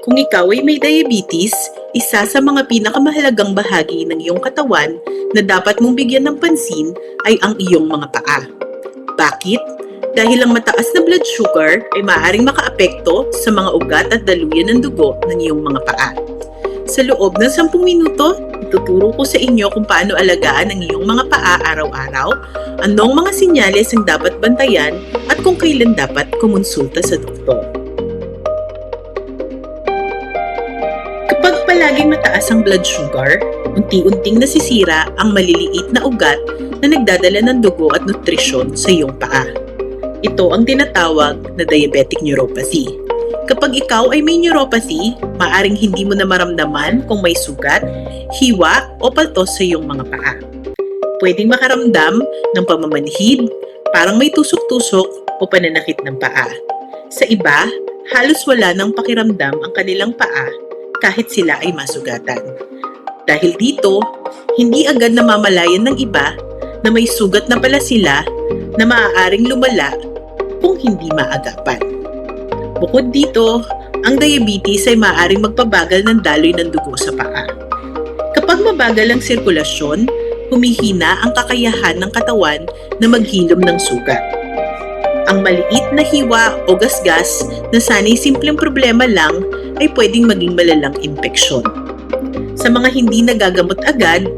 Kung ikaw ay may diabetes, isa sa mga pinakamahalagang bahagi ng iyong katawan na dapat mong bigyan ng pansin ay ang iyong mga paa. Bakit? Dahil ang mataas na blood sugar ay maaaring makaapekto sa mga ugat at daluyan ng dugo ng iyong mga paa. Sa loob ng 10 minuto, ituturo ko sa inyo kung paano alagaan ang iyong mga paa araw-araw, anong mga sinyales ang dapat bantayan at kung kailan dapat kumonsulta sa doktor. Palaging mataas ang blood sugar, unti-unting nasisira ang maliliit na ugat na nagdadala ng dugo at nutrisyon sa iyong paa. Ito ang tinatawag na diabetic neuropathy. Kapag ikaw ay may neuropathy, maaring hindi mo na maramdaman kung may sugat, hiwa o paltos sa iyong mga paa. Pwedeng makaramdam ng pamamanhid, parang may tusok-tusok o pananakit ng paa. Sa iba, halos wala ng pakiramdam ang kanilang paa kahit sila ay masugatan. Dahil dito, hindi agad namamalayan ng iba na may sugat na pala sila na maaaring lumala kung hindi maagapan. Bukod dito, ang diabetes ay maaaring magpabagal ng daloy ng dugo sa paa. Kapag mabagal ang sirkulasyon, humihina ang kakayahan ng katawan na maghilom ng sugat. Ang maliit na hiwa o gasgas na sana'y simpleng problema lang ay pwedeng maging malalang impeksyon. Sa mga hindi nagagamot agad,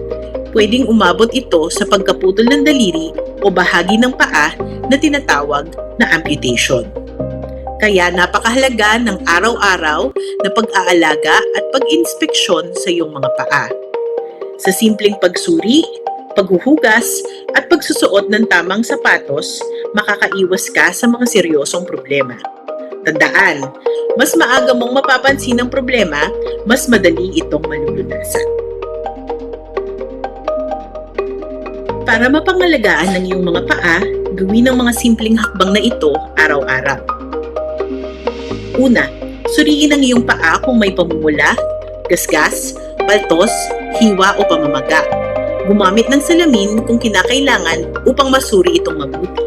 pwedeng umabot ito sa pagkaputol ng daliri o bahagi ng paa na tinatawag na amputation. Kaya napakahalaga ng araw-araw na pag-aalaga at pag-inspeksyon sa iyong mga paa. Sa simpleng pagsuri, paghuhugas, at pagsusuot ng tamang sapatos, makakaiwas ka sa mga seryosong problema. Tandaan, mas maaga mong mapapansin ang problema, mas madali itong malulunasan. Para mapangalagaan ng iyong mga paa, gawin ang mga simpleng hakbang na ito araw-araw. Una, suriin ang iyong paa kung may pamumula, gasgas, baltos, hiwa o pamamaga. Gumamit ng salamin kung kinakailangan upang masuri itong mabuti.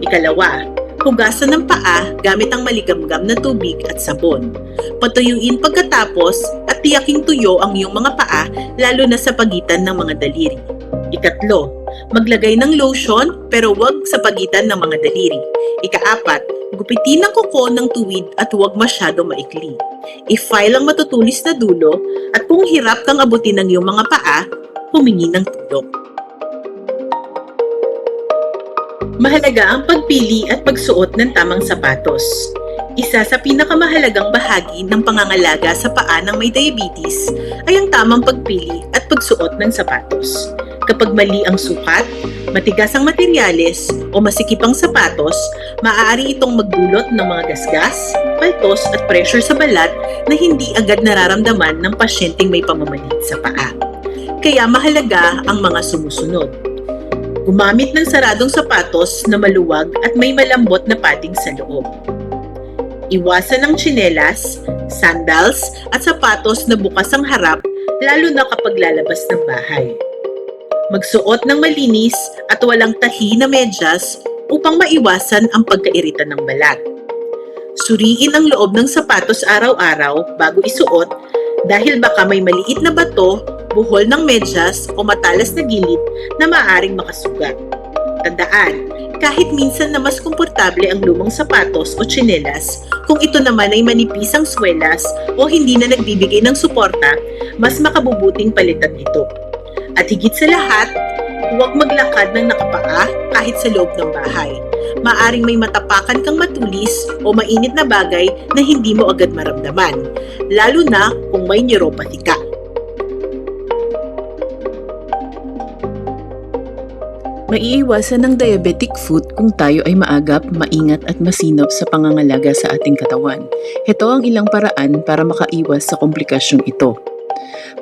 Ikalawa, hugasan ng paa gamit ang maligamgam na tubig at sabon. Patuyuin pagkatapos at tiyaking tuyo ang iyong mga paa lalo na sa pagitan ng mga daliri. Ikatlo, maglagay ng lotion pero wag sa pagitan ng mga daliri. Ikaapat, Gupitin ang kuko ng tuwid at huwag masyado maikli. I-file ang matutulis na dulo at kung hirap kang abutin ng iyong mga paa, humingi ng tulong. Mahalaga ang pagpili at pagsuot ng tamang sapatos. Isa sa pinakamahalagang bahagi ng pangangalaga sa paa ng may diabetes ay ang tamang pagpili at pagsuot ng sapatos. Kapag mali ang sukat, matigas ang materyales o masikip ang sapatos, maaari itong magdulot ng mga gasgas, paltos at pressure sa balat na hindi agad nararamdaman ng pasyenteng may pamamanid sa paa. Kaya mahalaga ang mga sumusunod. Gumamit ng saradong sapatos na maluwag at may malambot na padding sa loob. Iwasan ang tsinelas, sandals at sapatos na bukas ang harap lalo na kapag lalabas ng bahay. Magsuot ng malinis at walang tahi na medyas upang maiwasan ang pagkairita ng balat. Suriin ang loob ng sapatos araw-araw bago isuot dahil baka may maliit na bato, buhol ng medyas o matalas na gilid na maaring makasugat. Tandaan, kahit minsan na mas komportable ang lumang sapatos o tsinelas, kung ito naman ay manipis ang swelas o hindi na nagbibigay ng suporta, mas makabubuting palitan ito. At higit sa lahat, huwag maglakad ng nakapaa kahit sa loob ng bahay. Maaring may matapakan kang matulis o mainit na bagay na hindi mo agad maramdaman, lalo na kung may neuropathy ka. Maiiwasan ng diabetic foot kung tayo ay maagap, maingat at masinop sa pangangalaga sa ating katawan. Ito ang ilang paraan para makaiwas sa komplikasyong ito.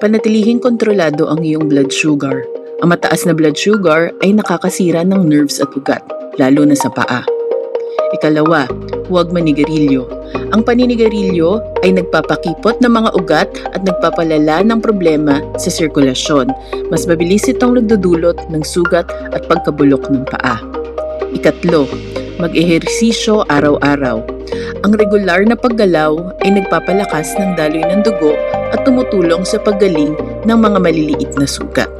Panatilihing kontrolado ang iyong blood sugar. Ang mataas na blood sugar ay nakakasira ng nerves at ugat, lalo na sa paa. Ikalawa, huwag manigarilyo. Ang paninigarilyo ay nagpapakipot ng mga ugat at nagpapalala ng problema sa sirkulasyon. Mas mabilis itong nagdudulot ng sugat at pagkabulok ng paa. Ikatlo, mag-ehersisyo araw-araw. Ang regular na paggalaw ay nagpapalakas ng daloy ng dugo at tumutulong sa paggaling ng mga maliliit na sugat.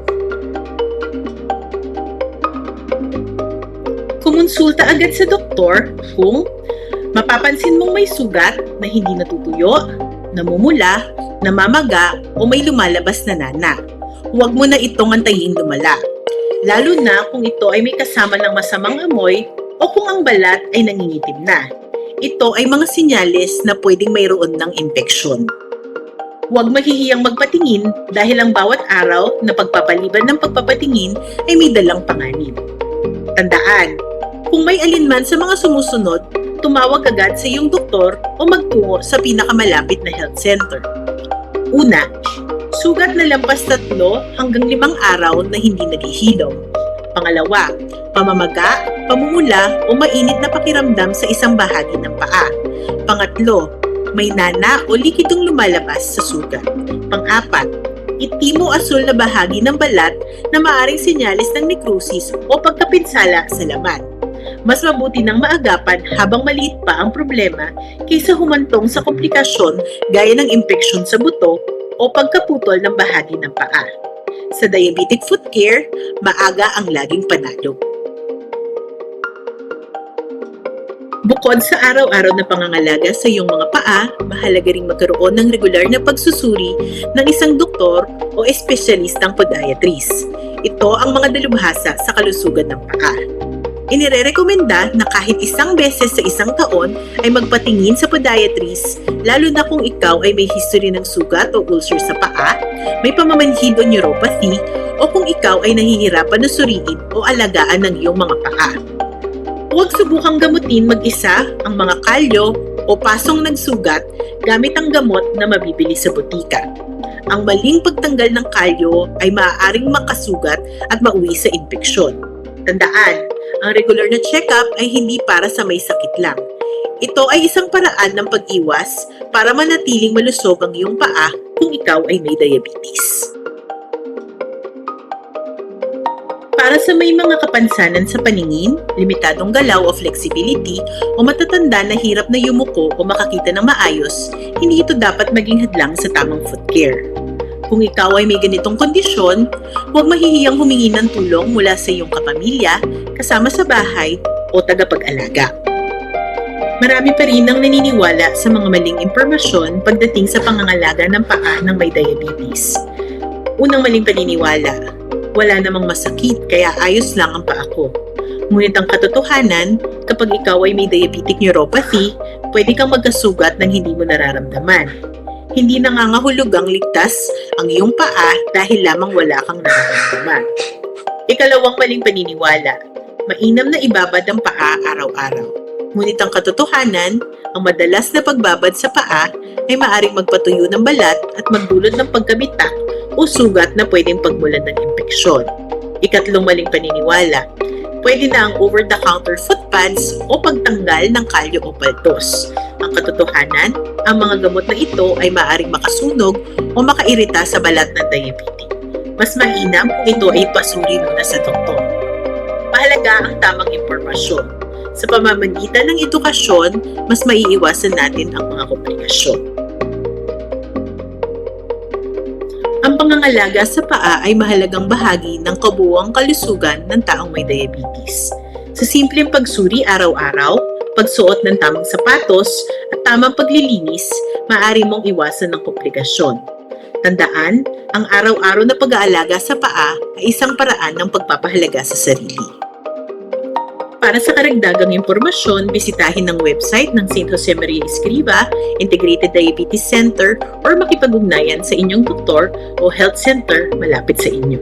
Kumonsulta agad sa doktor kung mapapansin mong may sugat na hindi natutuyo, namumula, namamaga o may lumalabas na nana. Huwag mo na itong antayin lumala. Lalo na kung ito ay may kasama ng masamang amoy o kung ang balat ay nangingitim na. Ito ay mga sinyales na pwedeng mayroon ng impeksyon. Huwag mahihiyang magpatingin dahil ang bawat araw na pagpapaliban ng pagpapatingin ay may dalang panganib. Tandaan, kung may alinman sa mga sumusunod, tumawag agad sa iyong doktor o magtungo sa pinakamalapit na health center. Una, sugat na lampas tatlo hanggang limang araw na hindi naghihilom. Pangalawa, pamamaga, pamumula o mainit na pakiramdam sa isang bahagi ng paa. Pangatlo, may nana o likidong lumalabas sa sugat. Pang-apat, itim o asul na bahagi ng balat na maaring sinyalis ng necrosis o pagkapinsala sa laman. Mas mabuti nang maagapan habang maliit pa ang problema kaysa humantong sa komplikasyon gaya ng impeksyon sa buto o pagkaputol ng bahagi ng paa. Sa diabetic foot care, maaga ang laging panalo. Bukod sa araw-araw na pangangalaga sa iyong mga paa, mahalaga ring magkaroon ng regular na pagsusuri ng isang doktor o espesyalistang podiatrist. Ito ang mga dalubhasa sa kalusugan ng paa. Inirerekomenda na kahit isang beses sa isang taon ay magpatingin sa podiatrist, lalo na kung ikaw ay may history ng sugat o ulcer sa paa, may pamamanhid o neuropathy, o kung ikaw ay nahihirapan na suriin o alagaan ng iyong mga paa. Huwag subukang gamutin mag-isa ang mga kalyo o pasong nagsugat gamit ang gamot na mabibili sa butika. Ang maling pagtanggal ng kalyo ay maaaring makasugat at mauwi sa impeksyon. Tandaan, ang regular na check-up ay hindi para sa may sakit lang. Ito ay isang paraan ng pag-iwas para manatiling malusog ang iyong paa kung ikaw ay may diabetes. Para sa may mga kapansanan sa paningin, limitadong galaw o flexibility, o matatanda na hirap na yumuko o makakita ng maayos, hindi ito dapat maging hadlang sa tamang foot care. Kung ikaw ay may ganitong kondisyon, huwag mahihiyang humingi ng tulong mula sa iyong kapamilya, kasama sa bahay, o tagapag-alaga. Marami pa rin ang naniniwala sa mga maling impormasyon pagdating sa pangangalaga ng paa ng may diabetes. Unang maling paniniwala, wala namang masakit kaya ayos lang ang paa ko. Ngunit ang katotohanan, kapag ikaw ay may diabetic neuropathy, pwede kang magkasugat ng hindi mo nararamdaman. Hindi nangangahulugang ligtas ang iyong paa dahil lamang wala kang nararamdaman. Ikalawang maling paniniwala, mainam na ibabad ang paa araw-araw. Ngunit ang katotohanan, ang madalas na pagbabad sa paa ay maaring magpatuyo ng balat at magdulot ng pagkabitak o sugat na pwedeng pagmulan ng impeksyon. Ikatlong maling paniniwala, pwede na ang over-the-counter foot pads o pagtanggal ng kalyo o paltos. Ang katotohanan, ang mga gamot na ito ay maaaring makasunog o makairita sa balat ng diabetic. Mas mainam kung ito ay pasuri muna sa doktor. Mahalaga ang tamang impormasyon. Sa pamamagitan ng edukasyon, mas maiiwasan natin ang mga komplikasyon. Ang pangangalaga sa paa ay mahalagang bahagi ng kabuuang kalusugan ng taong may diabetes. Sa simpleng pagsuri araw-araw, pagsuot ng tamang sapatos, at tamang paglilinis, maaari mong iwasan ng komplikasyon. Tandaan, ang araw-araw na pag-aalaga sa paa ay isang paraan ng pagpapahalaga sa sarili. Para sa karagdagang impormasyon, bisitahin ang website ng St. Jose Maria Escriva Integrated Diabetes Center or makipag-ugnayan sa inyong doktor o health center malapit sa inyo.